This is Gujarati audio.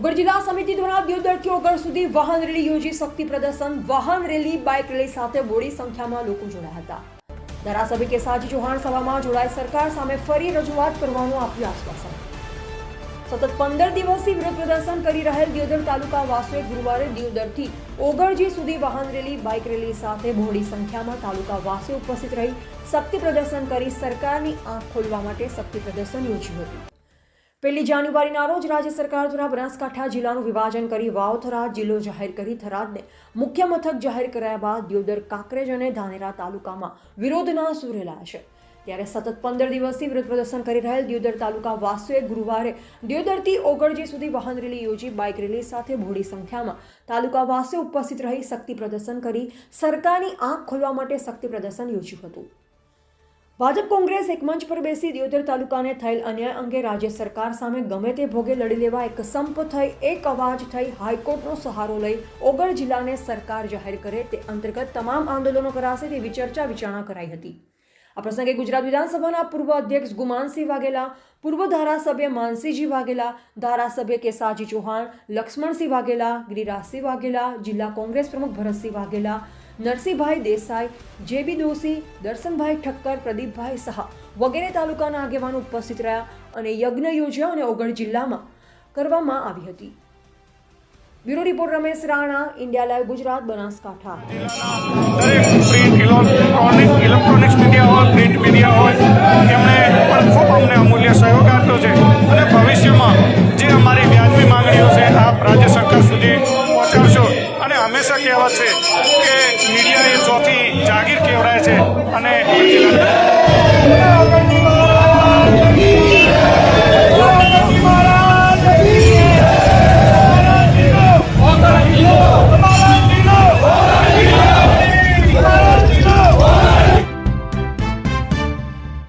ઉગર જિલ્લા સમિતિ દ્વારા દિયોદરથી ઓગળ સુધી વાહન રેલી યોજી શક્તિ પ્રદર્શન, વાહન રેલી, બાઇક રેલી સાથે બોડી સંખ્યામાં લોકો જોડાયા હતા. ધારાસભ્ય કેસાજી ચૌહાણ સભામાં જોડાઈ સરકાર સામે ફરી રજૂઆત કરવાનું આપ્યું આશ્વાસન. સતત પંદર દિવસથી વિરોધ પ્રદર્શન કરી રહેલ દિયોદર તાલુકા વાસીઓએ ગુરુવારે દિયોદરથી ઓગળજી સુધી વાહન રેલી, બાઇક રેલી સાથે બહોળી સંખ્યામાં તાલુકા વાસીઓ ઉપસ્થિત રહી શક્તિ પ્રદર્શન કરી સરકારની આંખ ખોલવા માટે શક્તિ પ્રદર્શન યોજ્યું હતું. પહેલી જાન્યુઆરીના રોજ રાજ્ય સરકાર દ્વારા બનાસકાંઠા જિલ્લાનું વિભાજન કરી વાવ થરાદ જિલ્લો જાહેર કરી થરાદને મુખ્ય મથક જાહેર કરાયા બાદ દિયોદર કાંકરેજ અને ધાનેરા તાલુકામાં વિરોધના સુરેલા છે. ત્યારે સતત પંદર દિવસથી વિરોધ પ્રદર્શન કરી રહેલ દિયોદર તાલુકા વાસુએ ગુરુવારે દિયોદરથી ઓગળજી સુધી વાહન રેલી યોજી બાઇક રેલી સાથે મોડી સંખ્યામાં તાલુકા વાસે ઉપસ્થિત રહી શક્તિ પ્રદર્શન કરી સરકારની આંખ ખોલવા માટે શક્તિ પ્રદર્શન યોજ્યું હતું. ભાજપ કોંગ્રેસ એક મંચ પર બેસી દિયોદર તાલુકાને થયેલ અન્યાય અંગે રાજ્ય સરકાર સામે ગમે તે ભોગે લડી લેવા એક સંપ થઈ, એક અવાજ થઈ હાઈકોર્ટનો સહારો લઈ ઓગળ જિલ્લાને સરકાર જાહેર કરે તે અંતર્ગત તમામ આંદોલનો કરાશે તેવી ચર્ચા વિચારણા કરાઈ હતી. આ પ્રસંગે ગુજરાત વિધાનસભાના પૂર્વ અધ્યક્ષ ગુમાનસિંહ વાઘેલા, પૂર્વ ધારાસભ્ય માનસિંહજી વાઘેલા, ધારાસભ્ય કેસાજી ચૌહાણ, લક્ષ્મણસિંહ વાઘેલા, ગિરિરાજસિંહ વાઘેલા, જિલ્લા કોંગ્રેસ પ્રમુખ ભરતસિંહ વાઘેલા નરસિંહભાઈ દેસાઈ, જેબી દોશી, દર્શનભાઈ ઠક્કર, પ્રદીપભાઈ શાહ વગેરે તાલુકાના આગેવાનો ઉપસ્થિત રહ્યા અને યજ્ઞ યોજ્યા અને ઓગણ જિલ્લામાં કરવામાં આવી હતી. Bureau report Ramesh Rana, India live Gujarat, Banaskantha. એમણે પણ અમને અમૂલ્ય સહયોગ આપ્યો છે. અને ભવિષ્યમાં જે અમારી વ્યાજબી માંગણીઓ છે, આપ રાજ્ય સરકાર સુધી પહોંચાડશો અને હંમેશા કહેવત છે કે મીડિયા એ ચોથી જાગીર કહેવડાય છે અને